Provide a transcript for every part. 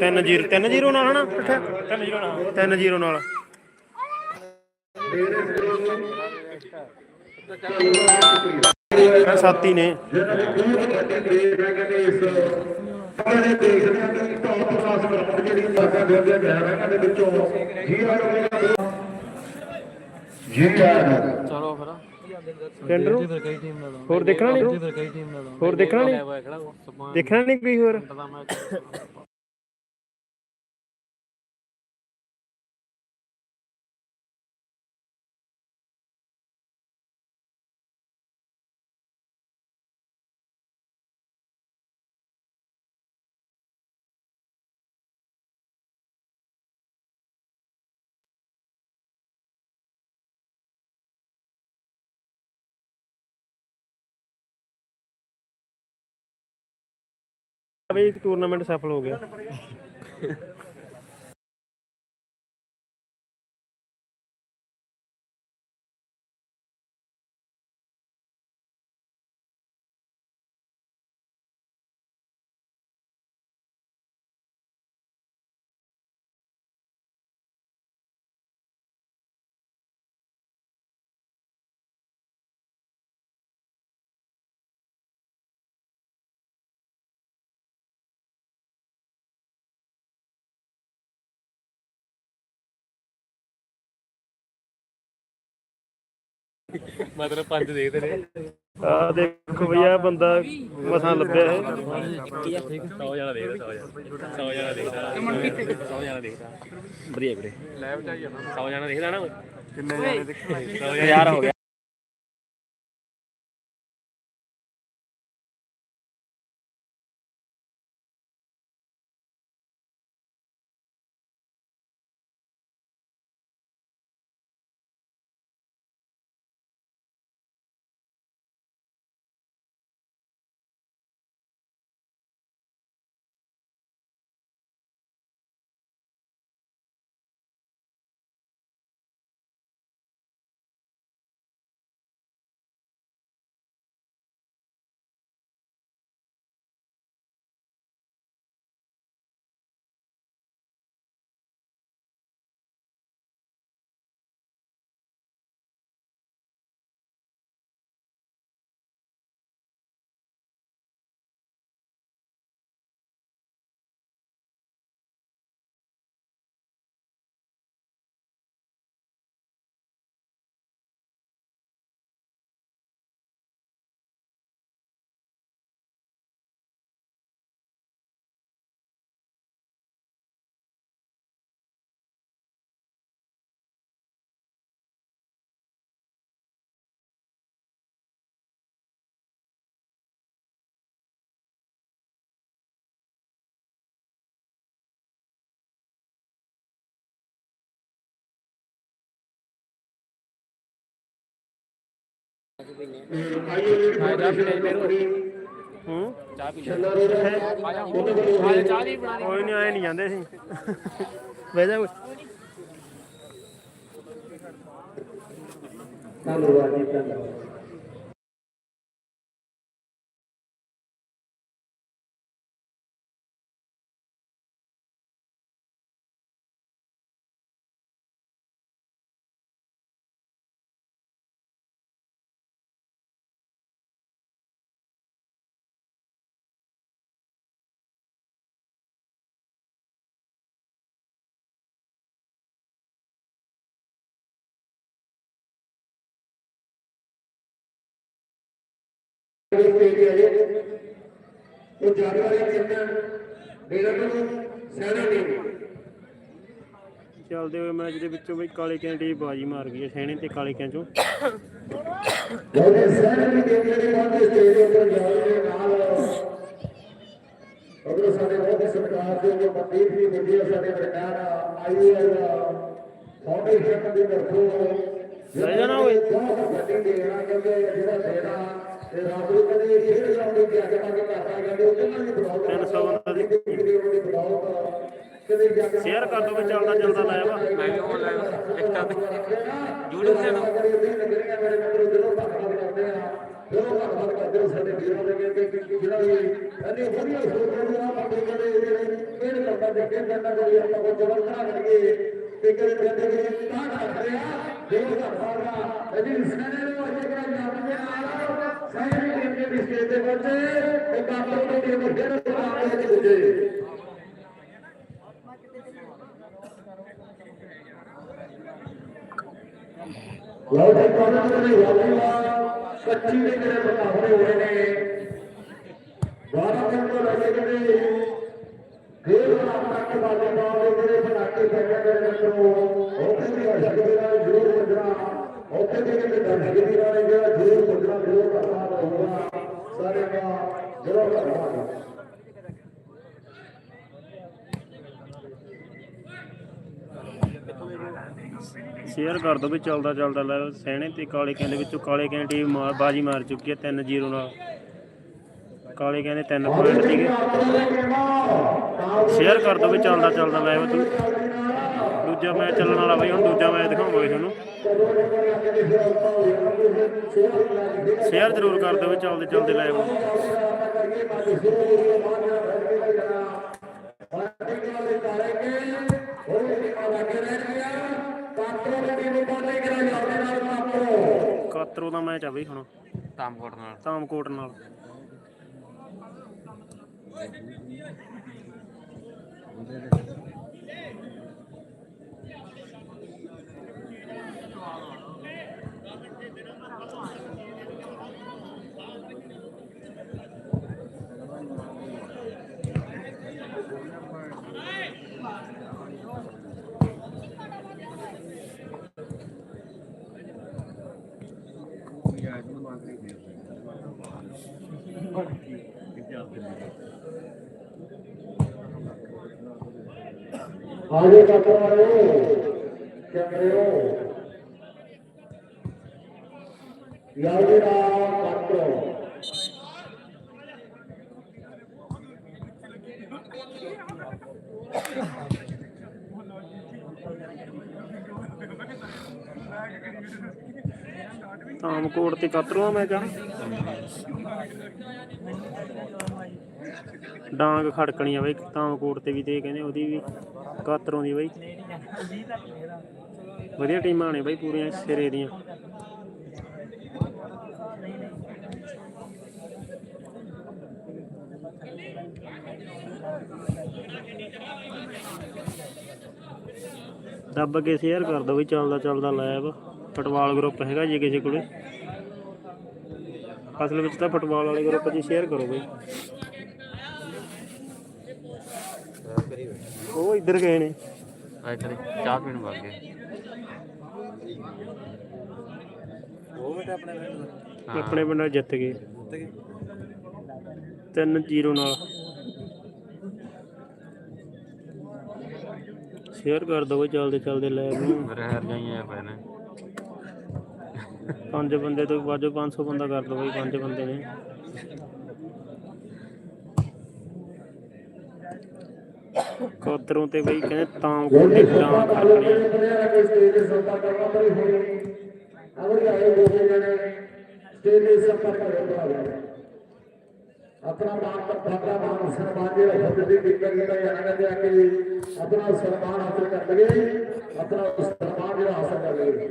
3 0 3 0 ਨਾਲ ਹਨਾ? ਅੱਠਾ 3 0 ਨਾਲ। 3 0 ਨਾਲ। ਇਹ ਸੱਤ ਹੀ ਨੇ? ਆਪਣੇ ਦੇਖਦੇ ਕਿ ਟੌਪ ਕਲਾਸ ਗਰਾਊਂਡ ਜਿਹੜੀ ਦੇ ਵਿੱਚੋਂ ਚਲੋ ਫਿਰ ਹੋਰ ਦੇਖਣਾ ਨਹੀਂ? ਹੋਰ ਦੇਖਣਾ ਨਹੀਂ ਦੇਖਣਾ ਨਹੀਂ ਕੋਈ ਹੋਰ? ਦਾ ਟੂਰਨਾਮੈਂਟ ਸਫਲ ਹੋ ਗਿਆ। ਮਤਲਬ ਪੰਜ ਦੇਖਦੇ ਨੇ ਆ ਦੇਖੋ ਬਈ ਆ ਬੰਦਾ ਮਸਾਂ ਲੱਭਿਆ ਹੈ। ਠੀਕ 100 ਜਣਾ ਦੇਖਦਾ 100 ਜਣਾ। 100 ਜਣਾ ਦੇਖਦਾ। 100 ਜਣਾ ਦੇਖਦਾ। ਵਧੀਆ ਵੀਰੇ। ਲੈਬ ਚ ਆਈ 100 ਜਣਾ ਦੇਖਦਾ ਨਾ। ਕਿੰਨੇ ਜਣੇ ਦੇਖਦੇ ਯਾਰ ਹੋ ਗਿਆ। ਹੂੰ ਚਾਹ ਪੀ ਲੈ ਆ ਜਾ ਚਾਹ ਦੀ ਬਣਾ ਕੋਈ ਨਹੀਂ ਆਏ ਨਹੀਂ ਜਾਂਦੇ ਸੀ ਬਹਿ ਜਾ ਧੰਨਵਾਦ ਜੀ, ਧੰਨਵਾਦ। ਉਹ ਹੈ ਕਿੰਨਾ ਡੇਰਾ ਨੂੰ ਸੈਨਾ ਨਹੀਂ ਚੱਲਦੇ ਹੋਏ ਮੈਚ ਦੇ ਵਿੱਚੋਂ ਬਈ ਕਾਲੇ ਕਿਆਂ ਟੀਮ ਬਾਜੀ ਮਾਰ ਗਈ ਹੈ ਸੈਣੇ ਤੇ ਕਾਲੇ ਕਿਆਂ ਚੋਂ। ਉਹਦੇ ਸੈਨਾ ਵੀ ਦੇ ਜਿਹੜੇ ਬਾਅਦ ਸਟੇਜ ਉੱਪਰ ਜਾ ਰਹੇ ਨਾਲ। ਅਗਰ ਸਾਡੇ ਬਹੁਤ ਸਰਕਾਰ ਦੇ ਜੋ ਮਨਦੀਪ ਵੀ ਮਿਲੀ ਹੈ ਸਾਡੇ ਸਰਕਾਰ ਆਈਐਲ ਫਾਊਂਡੇਸ਼ਨ ਦੀ ਲੈ ਜਾਣਾ ਓਏ। ਬਹੁਤ ਵੱਡੀ ਦੇਣਾ ਕਿਉਂਕਿ ਜਿਹੜਾ ਦੇਣਾ ਤੇ ਰੱਬ ਨੂੰ ਕਦੇ ਖੇਡ ਲਾਉਣੀ ਕਿ ਅੱਗੇ ਤੱਕ ਕਰਦਾ ਕਹਿੰਦੇ ਉਹ ਕਿੰਨਾ ਵੀ ਬੜਾਉ 300 ਬੰਦਾ ਦੀ। ਦੀ ਬੜਾਉ ਕਦੇ ਜੱਗ ਸ਼ੇਅਰ ਕਰ ਦੋ ਵੀ ਚੱਲਦਾ ਚੱਲਦਾ ਲਾਇਆ ਵਾ। ਮੈਂ ਵੀ ਆਨਲਾਈਨ ਇੱਕ ਤਾਂ YouTube ਤੇ ਨਾ। ਜਦੋਂ ਭਗਤ ਕਰਦੇ ਆ ਬਹੁਤ ਧੰਨਵਾਦ ਕਰਦੇ ਹਾਂ ਸਾਡੇ ਵੀਰਾਂ ਦੇ ਕਿ ਕਿ ਜਿਹੜਾ ਵੀ ਇੰਨੀ ਵਧੀਆ ਸੋਚ ਨੂੰ ਆਪ ਜਿਹੜੇ ਜਿਹੜੇ ਖੇਡ ਕਰਦਾ ਤੇ ਖੇਡ ਕਰਦਾ ਜਿਹੜੀ ਆਪਾਂ ਕੋ ਜਬਰਦਸਤ ਕਰੀਏ। ਤੇ ਕਿ ਕਹਿੰਦੇ ਤਾਂ ਕਰ ਰਿਹਾ। ਬਹੁਤ ਧੰਨਵਾਦ ਆ ਇਹਦੀ ਸਨੇਹ ਨੂੰ ਅਜੇ ਕਰਾ ਜਾਣ ਦੇ ਸਾਰੇ ਟੀਮ ਦੇ ਸਟੇਜ ਦੇ ਬੱਚੇ ਤੇ ਕਾਪਰ ਦੇ ਟੀਮ ਦੇ ਜਿਹੜੇ ਮੁਕਾਬਲੇ ਵਿੱਚ ਲਓ ਜੀ ਕਾਨੂੰਨ ਦੇ ਵਾਲੀਬਾਲ ਕੱਚੀ ਦੇ ਜਿਹੜੇ ਮੁਕਾਬਲੇ ਹੋਏ ਨੇ। ਬਾਰਾਂ ਦਿਨ ਤੋਂ ਲੈ ਕਿਤੇ ਫੇਰ ਆਪਣਾ ਕੇ ਬਾਜੇ ਜਿਹੜੇ ਪਟਾਕੇ ਫੇਰਦੇ ਨੇ ਮਿੱਤਰੋ ਉੱਥੇ ਵੀ ਅਸ਼ਕ ਨਾਲ ਜ਼ਰੂਰ ਵੱਜਣਾ ਉੱਥੇ ਵੀ ਕਿਤੇ ਦਰਸ਼ਕ ਨਾਲ ਜਿਹੜਾ ਜ਼ਰੂਰ ਵੱਜਣਾ ਜ਼ਰੂਰ ਕਰਨਾ ਹੋਊਗਾ ਸਾਰੇ ਦਾ ਜ਼ਰੂਰ ਕਰਨਾ ਸ਼ੇਅਰ ਕਰ ਦੋ ਵੀ ਚੱਲਦਾ ਚੱਲਦਾ ਲੈ, ਸਹਿਣੇ ਤੇ ਕਾਲੇ ਕਹਿੰਦੇ ਵਿੱਚੋਂ ਕਾਲੇ ਕਹਿੰਦੇ ਮਾਰ ਬਾਜੀ ਮਾਰ ਚੁੱਕੀ ਹੈ 3-0 ਨਾਲ। ਕਾਲੇ ਕਹਿੰਦੇ 3 ਪੁਆਇੰਟ ਸੀਗੇ। ਸ਼ੇਅਰ ਕਰ ਦੋ ਵੀ ਚੱਲਦਾ ਚੱਲਦਾ ਲਾਈਵ ਤੂੰ ਦੂਜਾ ਮੈਚ ਚੱਲਣ ਵਾਲਾ ਬਈ ਹੁਣ ਦੂਜਾ ਮੈਚ ਦਿਖਾਵਾਂਗੇ ਤੁਹਾਨੂੰ। ਸ਼ੇਅਰ ਜ਼ਰੂਰ ਕਰ ਦਿਓ ਵੀ ਚੱਲਦੇ ਚੱਲਦੇ ਲਾਈਵ ਕਾਤਰੋ ਦਾ ਮੈਚ ਆ ਬਈ ਹੁਣ। ਤਾਮਕੋਟ ਨਾਲ। ਤਾਮਕੋਟ ਨਾਲ। আমাদের viagem não acredito. Olha aqui, Aí, Catarão, Catarão. E aí, Catarão. Thank you. Tamkot ਤੇ ਕਾਤਰੋ ਮੈਂ ਮੈਚ ਡਾਂਗ ਖੜਕਣੀ ਆ ਬਈ ਤਾਮਕੋਟ ਤੇ ਵੀ ਤੇ ਕਹਿੰਦੇ ਉਹਦੀ ਵੀ, ਕਾਤਰੋਂ ਦੀ ਬਈ। ਵਧੀਆ ਟੀਮਾਂ ਨੇ ਬਈ ਪੂਰੀਆਂ ਸਿਰੇ ਦੀਆਂ। ਦੱਬ ਕੇ ਸ਼ੇਅਰ ਕਰ ਦੋ ਵੀ ਚੱਲਦਾ ਚੱਲਦਾ ਲਾਈਵ ਫੁੱਟਬਾਲ ਗਰੁੱਪ ਹੈਗਾ ਜੇ ਕਿਸੇ ਕੋਲੇ। ਅਸਲ ਵਿੱਚ ਤਾਂ ਫੁੱਟਬਾਲ ਵਾਲੇ ਗਰੁੱਪ 'ਚ ਸ਼ੇਅਰ ਕਰੋ ਬਈ। ਉਹ ਇੱਧਰ ਗਏ ਨੇ। ਆ ਇੱਧਰ ਚਾਹ ਪੀਣ ਵਗ ਗਏ। ਆਪਣੇ ਪਿੰਡ ਜਿੱਤ ਗਏ। 3-0 ਨਾਲ। ਸ਼ੇਅਰ ਕਰ ਦੋ ਬਈ ਚੱਲਦੇ ਚੱਲਦੇ ਲਾਈਵ ਨੂੰ ਮੇਰੇ ਹਰ ਜਾਈਆਂ ਪਏ ਨੇ। ਪੰਜ ਬੰਦੇ ਤੋਂ ਵਾਜੋ 500 ਬੰਦਾ ਕਰ ਦੋ ਬਾਈ, ਪੰਜ ਬੰਦੇ ਨੇ। ਕੋਤਰੋਂ ਤੇ ਬਈ ਕਹਿੰਦੇ ਤਾਂ ਕੋਲੇ ਡਾਂ ਖੜਨੀ ਆਪਣਾ ਬਾਪ ਦਾ ਕਰ ਲਗੇ ਆਪਣਾ ਸਨਮਾਨ ਜਿਹੜਾ ਹਾਸਲ ਕਰ ਲਗੇ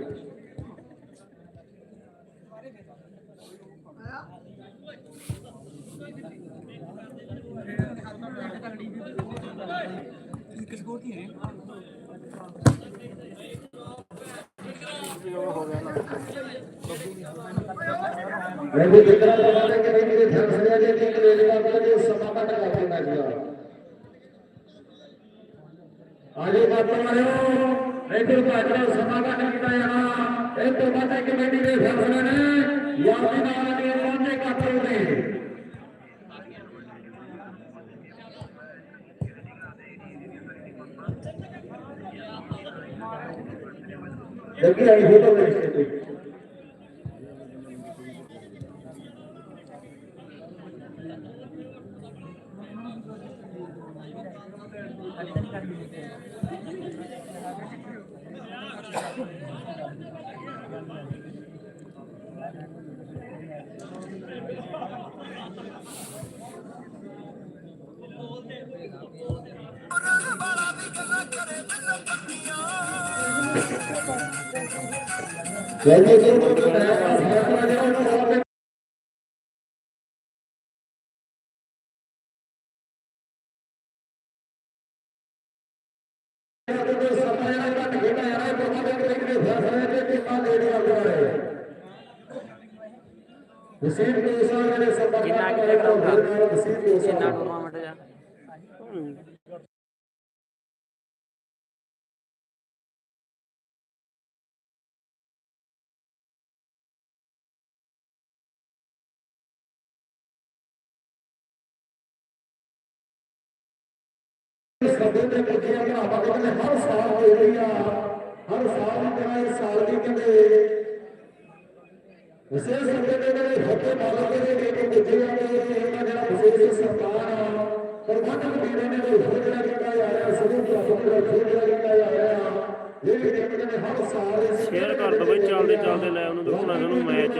ਮੈਨੂੰ ਜਿੱਤਣਾ ਚਾਹੁੰਦਾ ਕਿ ਨਹੀਂ ਮੇਰੇ ਫੈਸਲੇ ਦੇ ਕਿ ਕਲੇਜ ਦਾ ਜੋ ਸਮਾਂ ਤੱਕ ਕਰ ਦਿੰਦਾ ਸੀਗਾ ਆਜੇ ਬਾਤਾਂ ਮਾਰਿਓ ਇੱਧਰ ਭਾਜੜਾ ਸਮਾਂ ਤੱਕ ਕੀਤਾ ਜਾਣਾ ਇਹ ਤੋਂ ਬਾਅਦ ਕਮੇਟੀ ਦੇ ਫੈਸਲੇ ਨੇ ਯਾਦੀ ਨਾਲ ਦੇ ਪਹੁੰਚੇ ਕਾਤਲ ਨੇ ਲੱਗੀ ਆਈ ਫੋਟੋ ਦੇ ਰਿਸ਼ਤੇ ਤੇ ਜੈ ਜੈ ਜੈ ਜੈ ਫੈਸਲਾ ਜਿਹੜਾ ਉਹਨੂੰ ਬਹੁਤ ਵਸੀਰ ਕੋਸਾ ਜਿਹੜੇ ਸੰਪਰਕ ਕਿੰਨਾ ਕਿੰਨਾ ਕਰਾਊਗਾ? ਵਸੀਰ ਕੋਸਾ ਕਿੰਨਾ ਟੂਰਨਾਮੈਂਟ ਜਾ ਸਭੇ ਦੇ ਪੁੱਜਿਆ ਭਰਾਵਾ ਕਹਿੰਦੇ ਹਰ ਸਾਲ ਹੋ ਰਹੀ ਆ ਹਰ ਸਾਲ ਦੀ ਤਰ੍ਹਾਂ ਇਸ ਸਾਲ ਵੀ ਕਹਿੰਦੇ ਵਿਸ਼ੇਸ਼ ਸਭੇ ਦੇ ਫੱਟੇ ਮਾਲਕ ਦੇ ਵੀ ਇੱਕ ਪੁੱਜੇ ਆ ਤੇ ਇਹਨਾਂ ਜਿਹੜਾ ਵਿਸ਼ੇਸ਼ ਸਰਕਾਰ ਆ ਪ੍ਰਬੰਧਕ ਵੀਰਾਂ ਨੇ ਜੋ ਜਿਹੜਾ ਕੀਤਾ ਜਾ ਰਿਹਾ ਸਭੇ ਤੋਂ ਆਪਣੇ ਦਾ ਜਿਹੜਾ ਕੀਤਾ ਜਾ ਰਿਹਾ ਨੇ ਇਸ ਸ਼ੇਅਰ ਕਰ ਦੋ ਬਈ ਚੱਲਦੇ ਚੱਲਦੇ ਲੈ ਉਹਨੂੰ ਦਿਖਾਉਣਾ ਤੁਹਾਨੂੰ ਮੈਚ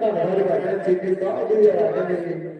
ਧੰਨਵਾਦ ਕਰਦਾ ਚੀਜ਼ੀ ਬਹੁਤ ਹੀ ਆ ਰਹੇ ਨੇ ਉਹਨਾਂ ਦੀ ਧੰਨਵਾਦ ਕਰਦਾ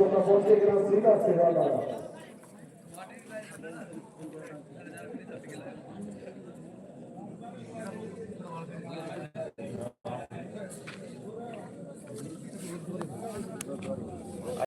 ਪਾਸੋਂ ਤਾਂ ਪਹੁੰਚੇ ਕਿ ਸਿੱਧਾ ਸੇਵਾ ਦਾ